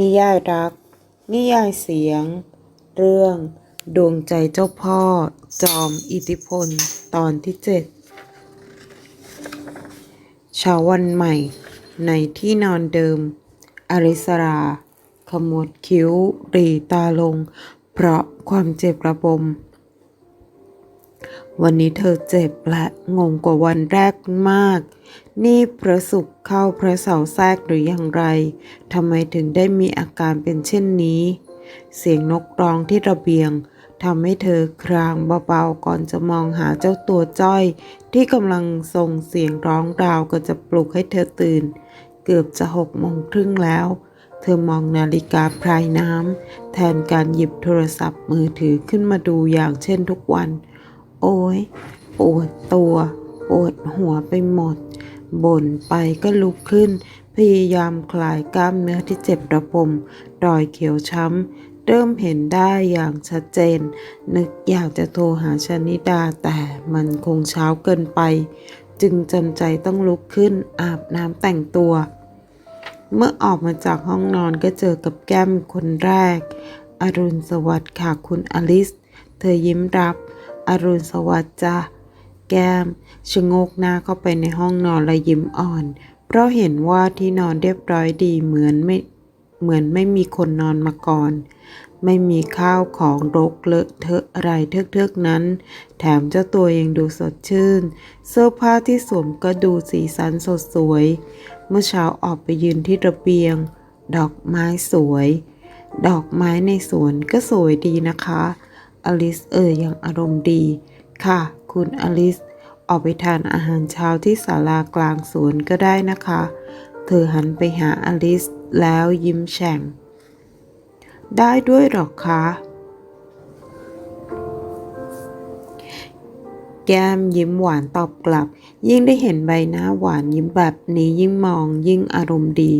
นิยายรัก นิยายเสียง เรื่อง ดวงใจเจ้าพ่อ จอมอิทธิพล ตอนที่เจ็ดเช้าวันใหม่ ในที่นอนเดิม อริสรา ขมวดคิ้วรีตาลง เพราะความเจ็บระบม วันนี้เธอเจ็บและงงกว่าวันแรกมาก นี่พระศุกร์เข้าพระเสาแทรกหรืออย่างไรทำไมถึงได้มีอาการเป็นเช่นนี้ เสียงนกร้องที่ระเบียงทำให้เธอครางเบาๆก่อนจะมองหาเจ้าตัวจ้อย ที่กำลังส่งเสียงร้องราวก็จะปลุกให้เธอตื่น เกือบจะหกโมงครึ่งแล้ว เธอมองนาฬิกาพรายน้ำแทนการหยิบโทรศัพท์มือถือขึ้นมาดูอย่างเช่นทุกวัน โอ้ยปวดตัว ปวดหัวไปหมด บ่นไปก็ลุกขึ้น พยายามคลายกล้ามเนื้อที่เจ็บระบมรอยเขียวช้ำ เริ่มเห็นได้อย่างชัดเจน นึกอยากจะโทรหาชนิดาแต่มันคงเช้าเกินไป จึงจำใจต้องลุกขึ้นอาบน้ำแต่งตัว เมื่อออกมาจากห้องนอนก็เจอกับแก้มคนแรก อรุณสวัสดิ์ค่ะคุณอลิส เธอยิ้มรับ อรุณสวัสดิ์จ้ะ แก้มชะงกหน้าเข้าไปในห้องนอนและยิ้มอ่อน เพราะเห็นว่าที่นอนเรียบร้อยดีเหมือนไม่เหมือนไม่มีคนนอนมาก่อน ไม่มีข้าวของรกเลอะเทอะอะไรเทือกๆนั้น แถมเจ้าตัวยังดูสดชื่น เสื้อผ้าที่สวมก็ดูสีสันสดสวย เมื่อเช้าออกไปยืนที่ระเบียง ดอกไม้สวย ดอกไม้ในสวนก็สวยดีนะคะ อลิสเอ่ยอย่างอารมณ์ดี ค่ะ คุณอลิส ออกไปทานอาหารเช้าที่ศาลากลางสวนก็ได้นะคะ เธอหันไปหาอลิสแล้วยิ้มแฉ่ง ได้ด้วยหรอคะ แก้มยิ้มหวานตอบกลับ ยิ่งได้เห็นใบหน้าหวานยิ้มแบบนี้ยิ่งมองยิ่งอารมณ์ดี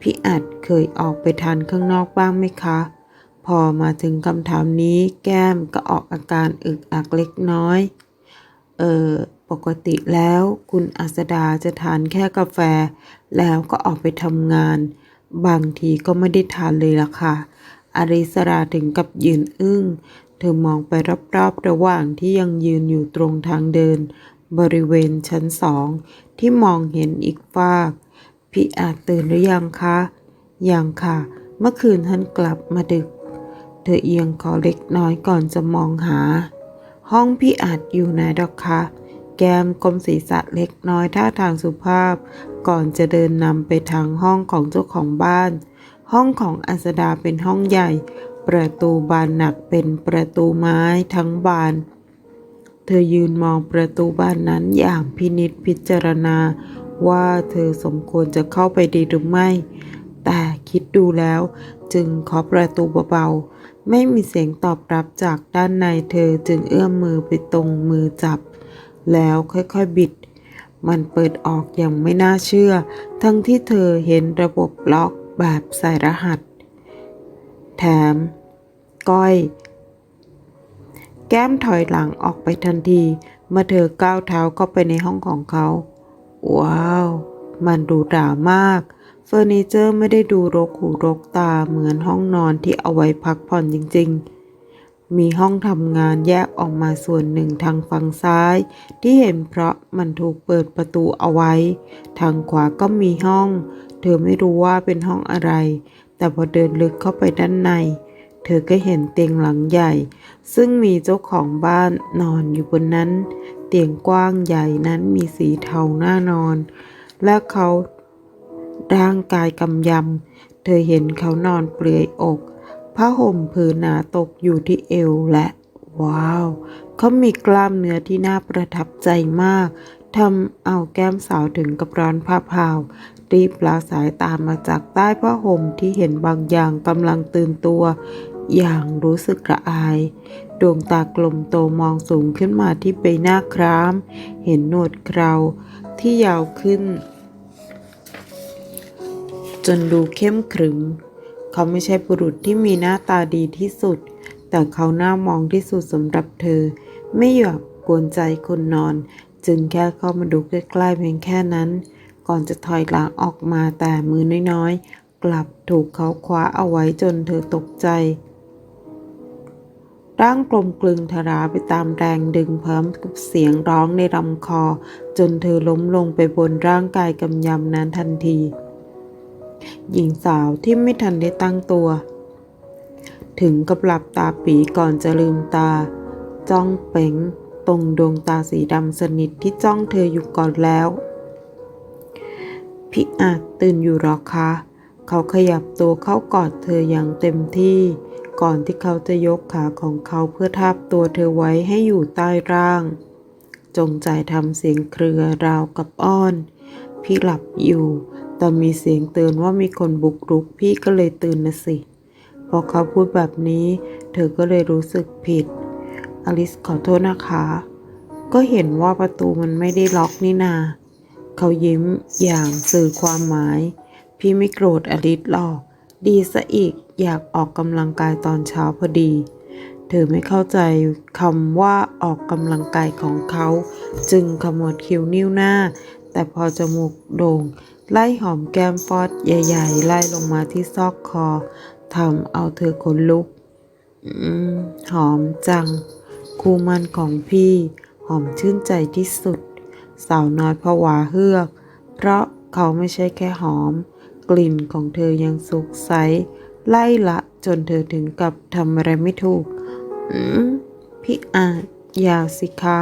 พี่อัดเคยออกไปทานข้างนอกบ้างไหมคะพอมาถึงคำถามนี้แก้มก็ออกอาการอึกอักเล็กน้อย เออปกติแล้วคุณอัสดาจะทานแค่กาแฟ แล้วก็ออกไปทำงาน บางทีก็ไม่ได้ทานเลยล่ะค่ะ อาริสราถึงกับยืนอึ้ง เธอมองไปรอบๆ ระหว่างที่ยังยืนอยู่ตรงทางเดิน บริเวณชั้นสอง ที่มองเห็นอีกฝาก พี่อาจตื่นหรือยังคะ ยังค่ะ เมื่อคืนท่านกลับมาดึก เธอเอียงคอเล็กน้อยก่อนจะมองหา ห้องพี่อาจอยู่ไหนดอกคะ แก้มกลมศีรษะเล็กน้อยท่าทางสุภาพ ก่อนจะเดินนำไปทางห้องของเจ้าของบ้าน ห้องของอัสดาเป็นห้องใหญ่ ประตูบานหนักเป็นประตูไม้ทั้งบาน เธอยืนมองประตูบ้านนั้นอย่างพินิจพิจารณา ว่าเธอสมควรจะเข้าไปดีหรือไม่ แต่คิดดูแล้วจึงเคาะประตูเบาๆ ไม่มีเสียงตอบรับจากด้านในเธอจึงเอื้อมมือไปตรงมือจับ แล้วค่อยๆบิด มันเปิดออกอย่างไม่น่าเชื่อ ทั้งที่เธอเห็นระบบล็อกแบบใส่รหัส แถม ก้อย แก้มถอยหลังออกไปทันที เมื่อเธอก้าวเท้าเข้าไปในห้องของเขา ว้าว มันดูหรามาก เฟอร์นิเจอร์ไม่ได้ดูรกหูรกตาเหมือนห้องนอนที่เอาไว้พักผ่อนจริงๆ มีห้องทำงานแยกออกมาส่วนหนึ่งทางฝั่งซ้าย ที่เห็นเพราะมันถูกเปิดประตูเอาไว้ ทางขวาก็มีห้อง เธอไม่รู้ว่าเป็นห้องอะไร แต่พอเดินลึกเข้าไปด้านใน เธอก็เห็นเตียงหลังใหญ่ ซึ่งมีเจ้าของบ้านนอนอยู่บนนั้น เตียงกว้างใหญ่นั้นมีสีเทาหน้านอน และเขา ร่างกายกำยำ เธอเห็นเขานอนเปลือยอกผ้าห่มผืนหนาตกอยู่ที่เอวและ ว้าว เขามีกล้ามเนื้อที่น่าประทับใจมากทำเอาแก้มสาวถึงกับร้อนผ้าพาว รีบลาสายตามมาจากใต้ผ้าห่มที่เห็นบางอย่างกำลังตื่นตัว อย่างรู้สึกระอาย ดวงตากลมโตมองสูงขึ้นมาที่ใบหน้าคราม เห็นหนวดเคราที่ยาวขึ้น จนดูเข้มขรึม เขาไม่ใช่บุรุษที่มีหน้าตาดีที่สุด แต่เขาหน้ามองที่สุดสำหรับเธอ ไม่อยากกวนใจคนนอน จึงแค่เข้ามาดูใกล้ๆเพียงแค่นั้น ก่อนจะถอยหลังออกมาแต่มือน้อยๆ กลับถูกเขาคว้าเอาไว้จนเธอตกใจร่างกลมกลึงทราไปตามแรงดึงพร้อมกับเสียงร้องในลำคอ จนเธอล้มลงไปบนร่างกายกำยำนั้นทันที หญิงสาวที่ไม่ทันได้ตั้งตัว ถึงกับหลับตาปีก่อนจะลืมตา จ้องเป๋งตรงดวงตาสีดำสนิทที่จ้องเธออยู่ก่อนแล้ว พี่อาจตื่นอยู่หรอคะ เขาขยับตัวเข้ากอดเธออย่างเต็มที่ ก่อนที่เขาจะยกขาของเขาเพื่อทาบตัวเธอไว้ให้อยู่ใต้ร่าง จงใจทำเสียงเครือราวกับอ้อน พี่หลับอยู่ แต่มีเสียงเตือนว่ามีคนบุกรุกพี่ก็เลยตื่นนะสิ พอเขาพูดแบบนี้ เธอก็เลยรู้สึกผิด อลิสขอโทษนะคะ ก็เห็นว่าประตูมันไม่ได้ล็อกนี่นา เขายิ้มอย่างสื่อความหมาย พี่ไม่โกรธอลิสหรอก ดีซะอีกอยากออกกำลังกายตอนเช้าพอดี เธอไม่เข้าใจคำว่าออกกำลังกายของเขา จึงขมวดคิ้วนิ้วหน้า แต่พอจมูกโด่ง ไล่หอมแก้มฟอดใหญ่ ๆ ไล่ลงมาที่ซอกคอทำเอาเธอขนลุกอหอมจัง คู่มันของพี่ หอมชื่นใจที่สุด สาวน้อยผวาเฮือก เพราะเขาไม่ใช่แค่หอม กลิ่นของเธอยังสุกใส ไล่ละจนเธอถึงกับทำอะไรไม่ถูกอพี่อาจอยาสิคะ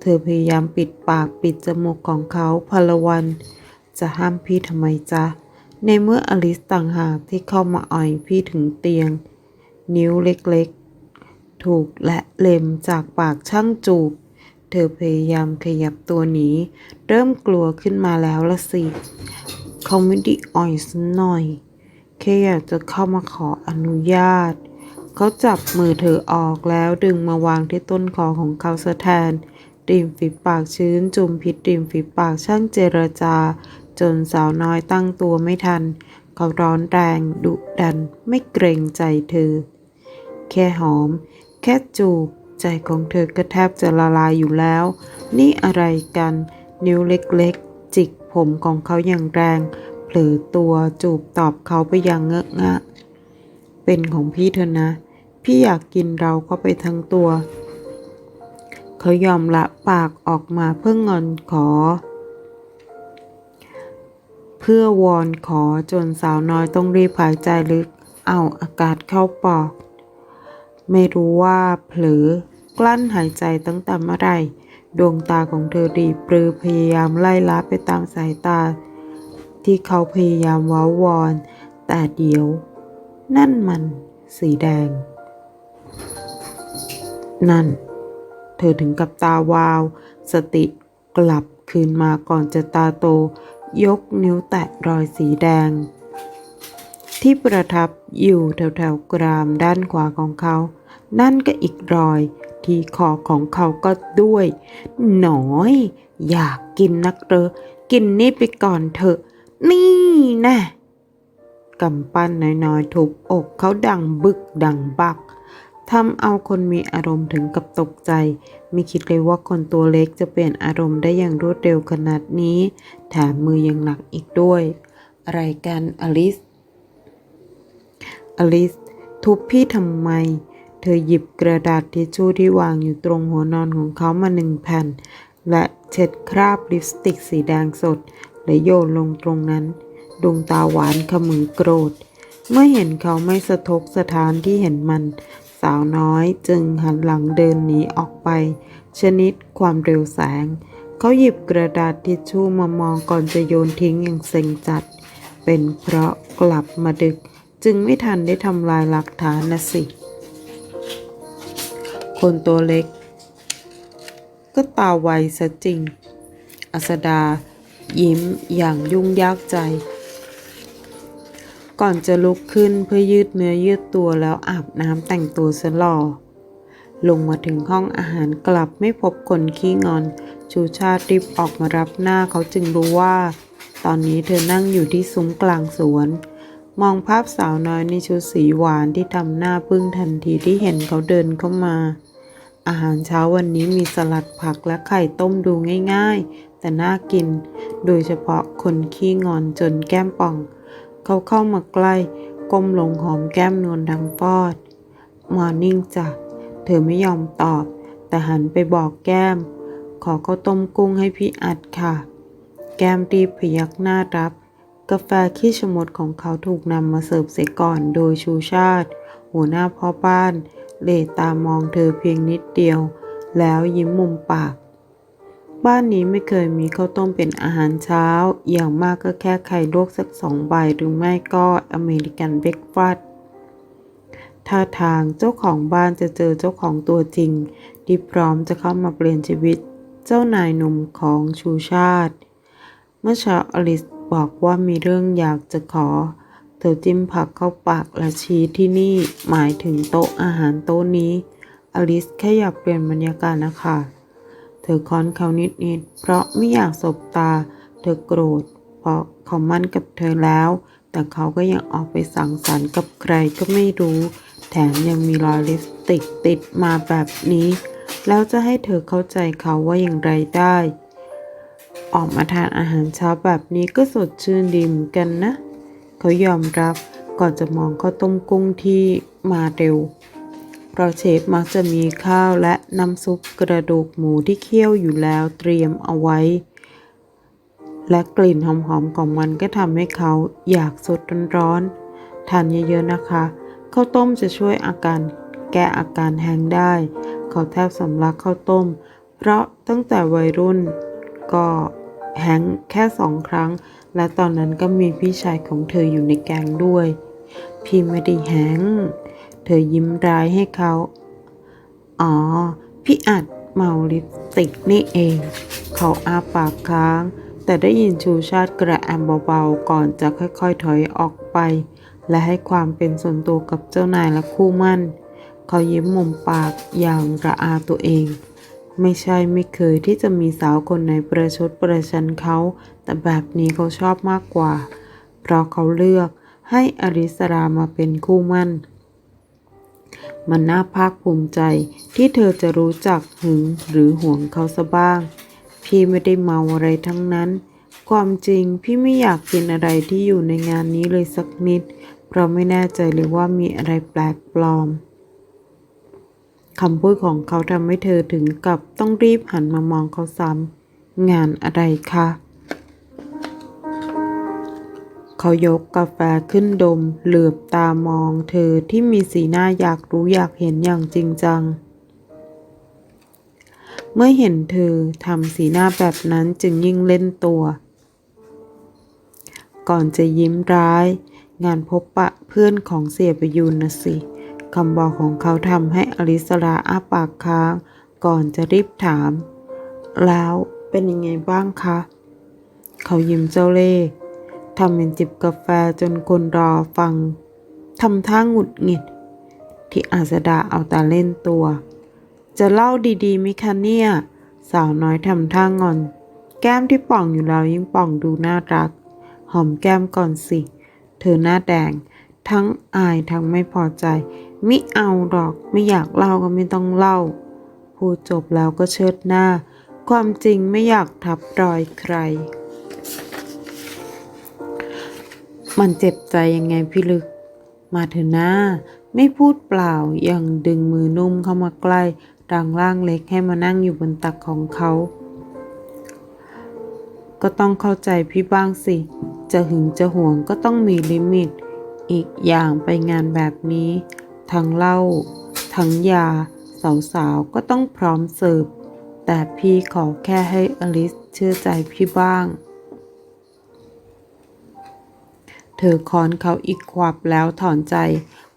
เธอพยายามปิดปากปิดจมูกของเขาพลวัน จะห้ามพี่ทำไมจ๊ะ ในเมื่ออลิสต่างหากที่เข้ามาอ่อยพี่ถึงเตียง นิ้วเล็กๆ ถูกและเล็มจากปากช่างจูบ เธอพยายามขยับตัวหนี เริ่มกลัวขึ้นมาแล้วละสิ เขาไม่ได้อ่อยสักหน่อย แค่อยากจะเข้ามาขออนุญาต เขาจับมือเธอออกแล้วดึงมาวางที่ต้นคอของเขาซะแทนริมฝีปากชื้นจุ่มพิษริมฝีปากช่างเจรจา จนสาวน้อยตั้งตัวไม่ทัน เขาร้อนแรงดุดันไม่เกรงใจเธอ แค่หอม แค่จูบ ใจของเธอก็แทบจะละลายอยู่แล้ว นี่อะไรกัน นิ้วเล็กๆ จิกผมของเขาอย่างแรง เผลอตัวจูบตอบเขาไปอย่างเงอะงะ เป็นของพี่เธอนะ พี่อยากกินเราเข้าไปทั้งตัว เขายอมละปากออกมาเพื่องอนขอ พื่อวอนขอจนสาวน้อยต้องรีบหายใจลึก เอาอากาศเข้าปอด ไม่รู้ว่าเผลอกลั้นหายใจตั้งแต่เมื่อไรดวงตาของเธอดีปรือพยายามไล่ลับไปตามสายตา ที่เขาพยายามว้าวอน แต่เดี๋ยว นั่นมัน สีแดง นั่น เธอถึงกับตาวาว สติกลับคืนมาก่อนจะตาโต ยกนิ้วแตะรอยสีแดง ที่ประทับอยู่แถวๆกรามด้านขวาของเขา นั่นก็อีกรอยที่คอของเขาก็ด้วย หนอยอยากกินนักเรอกินนี่ไปก่อนเถอะ นี่น่กำปั้นน้อยๆทุบอกเขาดังบึกดังบัก ทำเอาคนมีอารมณ์ถึงกับตกใจ ไม่คิดเลยว่าคนตัวเล็กจะเปลี่ยนอารมณ์ได้อย่างรวดเร็วขนาดนี้ แถมมือยังหนักอีกด้วย อะไรกันอลิส อลิส ทุบพี่ทำไม เธอหยิบกระดาษทิชชู่ที่วางอยู่ตรงหัวนอนของเขามาหนึ่งแผ่น และเช็ดคราบลิปสติกสีแดงสด และโยนลงตรงนั้น ดวงตาหวานขมือโกรธ เมื่อเห็นเขาไม่สะทกสถานที่เห็นมัน สาวน้อยจึงหันหลังเดินหนีออกไป ชนิดความเร็วแสง เขาหยิบกระดาษทิชชู่มามองก่อนจะโยนทิ้งอย่างเซ็งจัด เป็นเพราะกลับมาดึกจึงไม่ทันได้ทำลายหลักฐานนะสิ คนตัวเล็ก ก็ตาไวซะจริง อัสดา ยิ้มอย่างยุ่งยากใจ ก่อนจะลุกขึ้นเพื่อยืดเนื้อยืดตัวแล้วอาบน้ำแต่งตัวสลอลงมาถึงห้องอาหารกลับไม่พบคนขี้งอน ชูชาติรีบออกมารับหน้าเขาจึงรู้ว่า ตอนนี้เธอนั่งอยู่ที่ซุ้มกลางสวน มองภาพสาวน้อยในชุดสีหวานที่ทำหน้าปึ้งทันทีที่เห็นเขาเดินเข้ามา อาหารเช้าวันนี้มีสลัดผักและไข่ต้มดูง่าย ๆ แต่น่ากิน โดยเฉพาะคนขี้งอนจนแก้มป่อง เขาเข้ามาใกล้ ก้มลงหอมแก้มนวลดังฟอด มอร์นิ่งจ้ะ เธอไม่ยอมตอบ แต่หันไปบอกแก้ม ขอข้าวต้มกุ้งให้พี่อัดค่ะ แก้มรีบพยักหน้ารับ กาแฟขี้ชะมดของเขาถูกนำมาเสิร์ฟเสียก่อนโดยชูชาติ หัวหน้าพ่อบ้านเหลตามองเธอเพียงนิดเดียว แล้วยิ้มมุมปาก บ้านนี้ไม่เคยมีข้าวต้มเป็นอาหารเช้า อย่างมากก็แค่ไข่ลวกสักสองใบหรือไม่ก็อเมริกันเบรกฟาสต์ท่าทางเจ้าของบ้านจะเจอเจ้าของตัวจริง ที่พร้อมจะเข้ามาเปลี่ยนชีวิต เจ้านายหนุ่มของชูชาติ เมื่อเช้าอลิสบอกว่ามีเรื่องอยากจะขอ เธอจิ้มผักเข้าปากและชี้ที่นี่หมายถึงโต๊ะอาหารโต๊ะนี้ อลิสแค่อยากเปลี่ยนบรรยากาศนะคะ ธอค้อนเขานิดๆ เพราะไม่อยากสบตา เธอโกรธ เพราะเขามั่นกับเธอแล้ว แต่เขาก็ยังออกไปสังสรรค์กับใครก็ไม่รู้ แถมยังมีรอยลิปสติกติดมาแบบนี้ แล้วจะให้เธอเข้าใจเขาว่าอย่างไรได้ ออกมาทานอาหารเช้าแบบนี้ก็สดชื่นดีเหมือนกันนะ เขายอมรับก่อนจะมองข้าวต้มกุ้งที่มาเร็ว ราะเชฟมักจะมีข้าวและน้ำซุปกระดูกหมูที่เคี่ยวอยู่แล้วเตรียมเอาไว้ และกลิ่นหอมๆของมันก็ทำให้เขาอยากสดร้อนๆทานเยอะๆนะคะข้าวต้มจะช่วยอาการแก้อาการแห้งได้ เขาแทบสำลักข้าวต้ม เพราะตั้งแต่วัยรุ่นก็แห้งแค่สองครั้ง และตอนนั้นก็มีพี่ชายของเธออยู่ในแกงด้วย พี่ไม่ได้แห้ง เธอยิ้มร้ายให้เขา อ๋อ พี่อัดเมาลิปสติกนี่เอง เขาอาปากค้าง แต่ได้ยินชูชาติกระแอมเบาๆ ก่อนจะค่อยๆถอยออกไป และให้ความเป็นส่วนตัวกับเจ้านายและคู่มั่น เขายิ้มมุมปากอย่างระอาตัวเอง ไม่ใช่ไม่เคยที่จะมีสาวคนไหนประชดประชันเขา แต่แบบนี้เขาชอบมากกว่า เพราะเขาเลือกให้อริสรามาเป็นคู่มั่น มันน่าภาคภูมิใจที่เธอจะรู้จักหึงหรือห่วงเขาซะบ้าง พี่ไม่ได้เมาอะไรทั้งนั้น ความจริงพี่ไม่อยากกินอะไรที่อยู่ในงานนี้เลยสักนิด เพราะไม่แน่ใจเลยว่ามีอะไรแปลกปลอมคำพูดของเขาทำให้เธอถึงกับต้องรีบหันมามองเขาซ้ำงานอะไรคะ เขายกกาแฟขึ้นดม เหลือบตามองเธอที่มีสีหน้าอยากรู้อยากเห็นอย่างจริงจัง เมื่อเห็นเธอทำสีหน้าแบบนั้นจึงยิ่งเล่นตัว ก่อนจะยิ้มร้าย งานพบปะเพื่อนของเสียประยูนนะสิคำบอกของเขาทำให้อลิสราอ้าปากค้าง ก่อนจะรีบถาม แล้วเป็นยังไงบ้างคะ เขายิ้มเจ้าเล่ห์ ทำเป็นจิบกาแฟจนคนรอฟังทำท่าหงุดหงิด ที่อาสดาเอาแต่เล่นตัว จะเล่าดีๆไหมคะเนี่ย สาวน้อยทำท่างอน แก้มที่ป่องอยู่แล้วยิ่งป่องดูน่ารัก หอมแก้มก่อนสิ เธอหน้าแดง ทั้งอายทั้งไม่พอใจ มิเอาหรอกไม่อยากเล่าก็ไม่ต้องเล่า พูดจบแล้วก็เชิดหน้า ความจริงไม่อยากทับรอยใคร มันเจ็บใจยังไงพี่ลึก มาเถอะนะไม่พูดเปล่ายังดึงมือนุ่มเข้ามาใกล้ดังร่างเล็กให้มานั่งอยู่บนตักของเขา ก็ต้องเข้าใจพี่บ้างสิ จะหึงจะห่วงก็ต้องมีลิมิต อีกอย่างไปงานแบบนี้ ทั้งเหล้าทั้งยา สาวๆ ก็ต้องพร้อมเสิร์ฟแต่พี่ขอแค่ให้อลิสเชื่อใจพี่บ้าง เธอค้อนเขาอีกขวับแล้วถอนใจ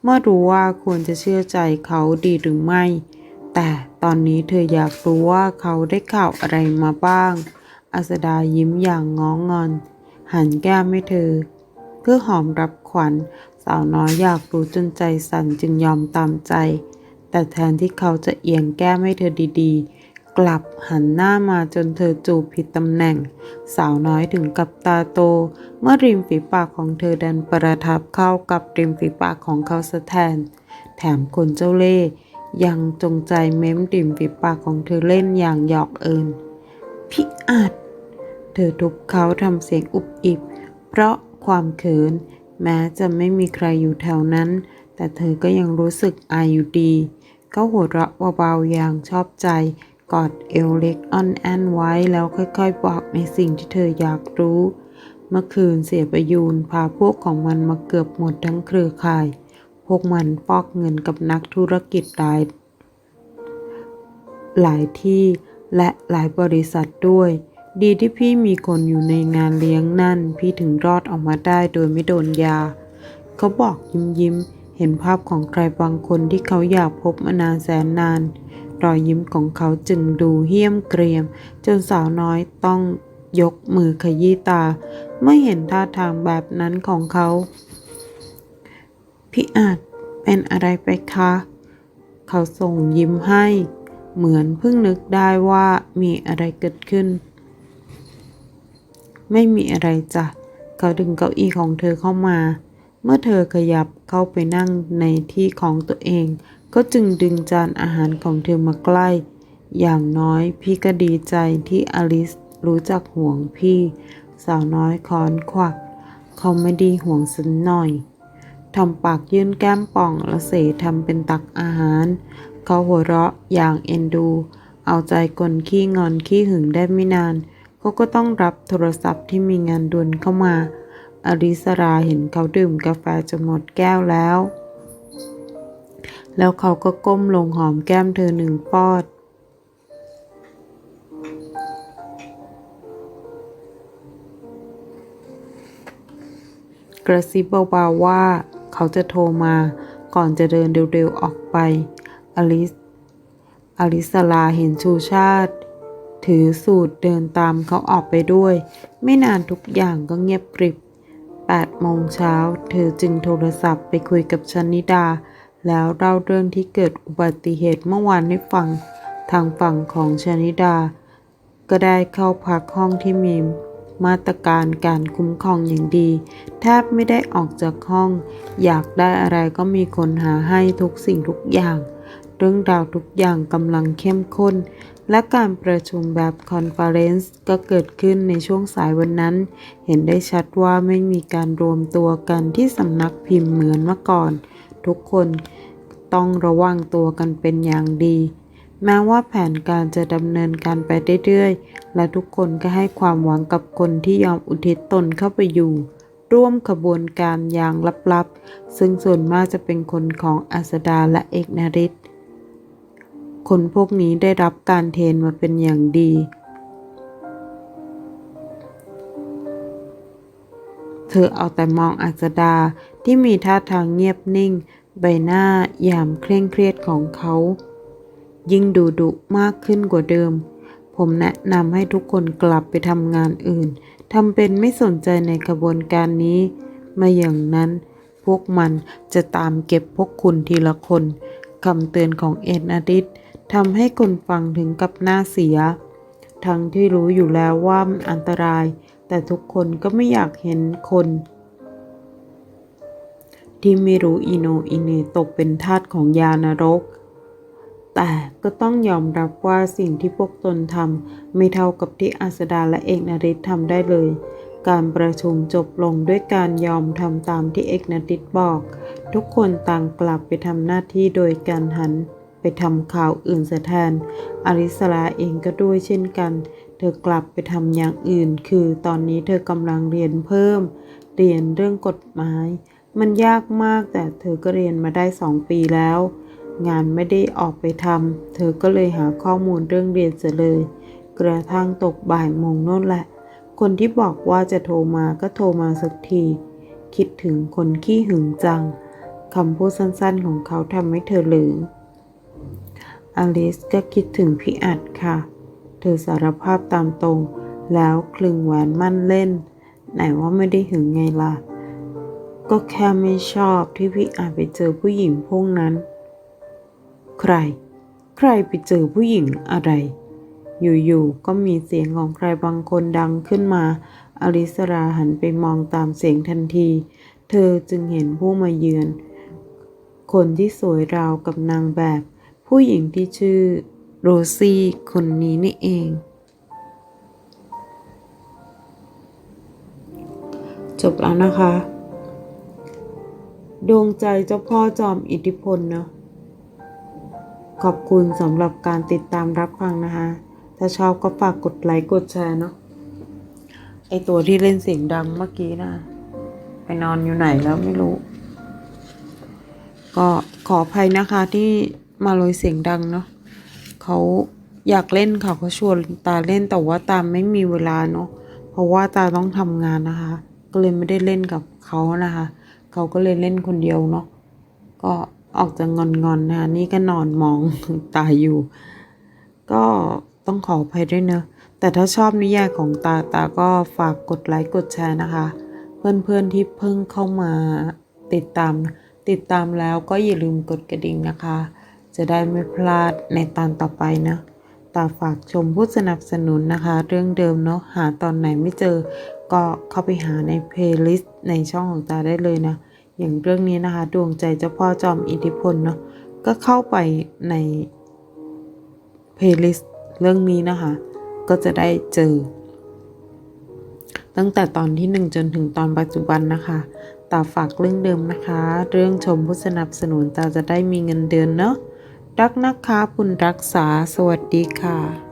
เมื่อรู้ว่าควรจะเชื่อใจเขาดีหรือไม่ แต่ตอนนี้เธออยากรู้ว่าเขาได้ข่าวอะไรมาบ้าง อัสดายิ้มอย่างง้องอน หันแก้มให้เธอ เพื่อหอมรับขวัญ สาวน้อยอยากรู้จนใจสั่นจึงยอมตามใจ แต่แทนที่เขาจะเอียงแก้มให้เธอดีๆ กลับหันหน้ามาจนเธอจูบผิดตำแหน่ง สาวน้อยถึงกับตาโต เมื่อริมฝีปากของเธอดันประทับเข้ากับริมฝีปากของเขาซะแทน แถมคนเจ้าเล่ยังจงใจเม้มริมฝีปากของเธอเล่นอย่างหยอกเอิญพี่อาจเธอทุบเขาทำเสียงอุบอิบ เพราะความเขิน แม้จะไม่มีใครอยู่แถวนั้น แต่เธอก็ยังรู้สึกอายอยู่ดี เขาหัวเราะเบาๆอย่างชอบใจ กอดเอวเล็กอ่อนแอนไว้แล้วค่อยๆบอกในสิ่งที่เธออยากรู้ เมื่อคืนเสียประยูนพาพวกของมันมาเกือบหมดทั้งเครือข่าย พวกมันฟอกเงินกับนักธุรกิจหลายหลายที่และหลายบริษัทด้วย ดีที่พี่มีคนอยู่ในงานเลี้ยงนั่น พี่ถึงรอดออกมาได้โดยไม่โดนยา เขาบอกยิ้มยิ้มๆเห็นภาพของใครบางคนที่เขาอยากพบมานานแสนนาน รอยยิ้มของเขาจึงดูเหี้ยมเกรียม จนสาวน้อยต้องยกมือขยี้ตาเมื่อเห็นท่าทางแบบนั้นของเขา พี่อาจเป็นอะไรไปคะ เขาส่งยิ้มให้ เหมือนเพิ่งนึกได้ว่ามีอะไรเกิดขึ้น ไม่มีอะไรจ้ะ เขาดึงเก้าอี้ของเธอเข้ามา เมื่อเธอขยับเข้าไปนั่งในที่ของตัวเอง ก็จึงดึงจานอาหารของเธอมาใกล้ อย่างน้อยพี่ก็ดีใจที่อลิสรู้จักห่วงพี่ สาวน้อยคอนควัก เขาไม่ดีห่วงสันหน่อยทำปากยื่นแก้มป่องและเสทำเป็นตักอาหาร เขาหัวเราะอย่างเอ็นดู เอาใจคนขี้งอนขี้หึงได้ไม่นาน เขาก็ต้องรับโทรศัพท์ที่มีงานด่วนเข้ามา อริสราเห็นเขาดื่มกาแฟจนหมดแก้วแล้ว แล้วเขาก็ก้มลงหอมแก้มเธอหนึ่งปอด กระซิบเบาๆว่า เขาจะโทรมาก่อนจะเดินเร็วๆออกไป อลิส อลิสลาเห็นชูชาติ ถือสูตรเดินตามเขาออกไปด้วย ไม่นานทุกอย่างก็เงียบกริบ8โมงเช้า เธอจึงโทรศัพท์ไปคุยกับชนิดา แล้วเล่าเรื่องที่เกิดอุบัติเหตุเมื่อวานให้ฟัง ทางฝั่งของชนิดา ก็ได้เข้าพักห้องที่มีมาตรการการคุ้มครองอย่างดี แทบไม่ได้ออกจากห้อง อยากได้อะไรก็มีคนหาให้ทุกสิ่งทุกอย่าง เรื่องราวทุกอย่างกำลังเข้มข้น และการประชุมแบบคอนเฟอเรนซ์ก็เกิดขึ้นในช่วงสายวันนั้น เห็นได้ชัดว่าไม่มีการรวมตัวกันที่สำนักพิมพ์เหมือนเมื่อก่อน ทุกคนต้องระวังตัวกันเป็นอย่างดี แม้ว่าแผนการจะดำเนินการไปเรื่อยๆ และทุกคนก็ให้ความหวังกับคนที่ยอมอุทิศตนเข้าไปอยู่ ร่วมขบวนการอย่างลับๆ ซึ่งส่วนมากจะเป็นคนของอัสดาและเอกนริศคนพวกนี้ได้รับการเทรนมาเป็นอย่างดี เธอเอาแต่มองอัสดา ที่มีท่าทางเงียบนิ่ง ใบหน้ายามเคร่งเครียดของเขา ยิ่งดูดุมากขึ้นกว่าเดิม ผมแนะนำให้ทุกคนกลับไปทำงานอื่นทำเป็นไม่สนใจในกระบวนการนี้ มาอย่างนั้น พวกมันจะตามเก็บพวกคุณทีละคนคำเตือนของเอ็นอดิตทำให้คนฟังถึงกับหน้าเสีย ทั้งที่รู้อยู่แล้วว่ามันอันตราย แต่ทุกคนก็ไม่อยากเห็นคน ที่ไม่รู้อิโนอิเนตกเป็นทาสของยานรก แต่ก็ต้องยอมรับว่าสิ่งที่พวกตนทำไม่เท่ากับที่อาสดาและเอกนริศทำได้เลย การประชุมจบลงด้วยการยอมทำตามที่เอกนริศบอก ทุกคนต่างกลับไปทำหน้าที่โดยการหันไปทำข่าวอื่นเสียแทน อริสลาเองก็ด้วยเช่นกัน เธอกลับไปทำอย่างอื่น คือตอนนี้เธอกำลังเรียนเพิ่ม เรียนเรื่องกฎหมาย มันยากมากแต่เธอก็เรียนมาได้สองปีแล้ว งานไม่ได้ออกไปทำเธอก็เลยหาข้อมูลเรื่องเรียนเสียเลย กระทั่งตกบ่ายโมงโน่นแหละ คนที่บอกว่าจะโทรมาก็โทรมาสักที คิดถึงคนขี้หึงจังคำพูดสั้นๆของเขาทำให้เธอหลืองอลิสก็คิดถึงพี่อัดค่ะ เธอสารภาพตามตรง แล้วคลึงแหวนมั่นเล่น ไหนว่าไม่ได้หึงไงล่ะ ก็แค่ไม่ชอบที่พี่อาจไปเจอผู้หญิงพวกนั้น ใคร ใครไปเจอผู้หญิงอะไร อยู่ๆก็มีเสียงของใครบางคนดังขึ้นมา อลิสราหันไปมองตามเสียงทันที เธอจึงเห็นผู้มาเยือน คนที่สวยราวกับนางแบบ ผู้หญิงที่ชื่อโรซี่คนนี้นี่เองจบแล้วนะคะ ดวงใจเจ้าพ่อจอมอิทธิพลเนาะขอบคุณสำหรับการติดตามรับฟังนะคะ ถ้าชอบก็ฝากกดไลค์กดแชร์เนาะไอตัวที่เล่นเสียงดังเมื่อกี้นะไปนอนอยู่ไหนแล้วไม่รู้ ก็ขออภัยนะคะที่มาเลยเสียงดังเนาะเขาอยากเล่นค่ะเขาชวนตาเล่นแต่ว่าตาไม่มีเวลาเนาะเพราะว่าตาต้องทำงานนะคะ ก็เลยไม่ได้เล่นกับเขานะคะ เขาก็เลยเล่นคนเดียวเนาะก็ออกจะงอนๆนะคะนี่ก็นอนมองตาอยู่ ก็ต้องขออภัยด้วยเนอะแต่ถ้าชอบนิยายของตาตาก็ฝากกดไลค์กดแชร์นะคะ เพื่อนๆที่เพิ่งเข้ามาติดตาม ติดตามแล้วก็อย่าลืมกดกระดิ่งนะคะ จะได้ไม่พลาดในตอนต่อไปนะตาฝากชมผู้สนับสนุนนะคะ เรื่องเดิมเนาะหาตอนไหนไม่เจอ ก็เข้าไปหาในเพลย์ลิสต์ในช่องของตาได้เลยนะ อย่างเรื่องนี้นะคะ ดวงใจเจ้าพ่อจอมอิทธิพลเนาะก็เข้าไปในเพลย์ลิสต์เรื่องนี้นะคะ ก็จะได้เจอ ตั้งแต่ตอนที่หนึ่งจนถึงตอนปัจจุบันนะคะตาฝากเรื่องเดิมนะคะ เรื่องชมผู้สนับสนุนตาจะได้มีเงินเดือนเนาะรักนะคะคุณรักษาสวัสดีค่ะ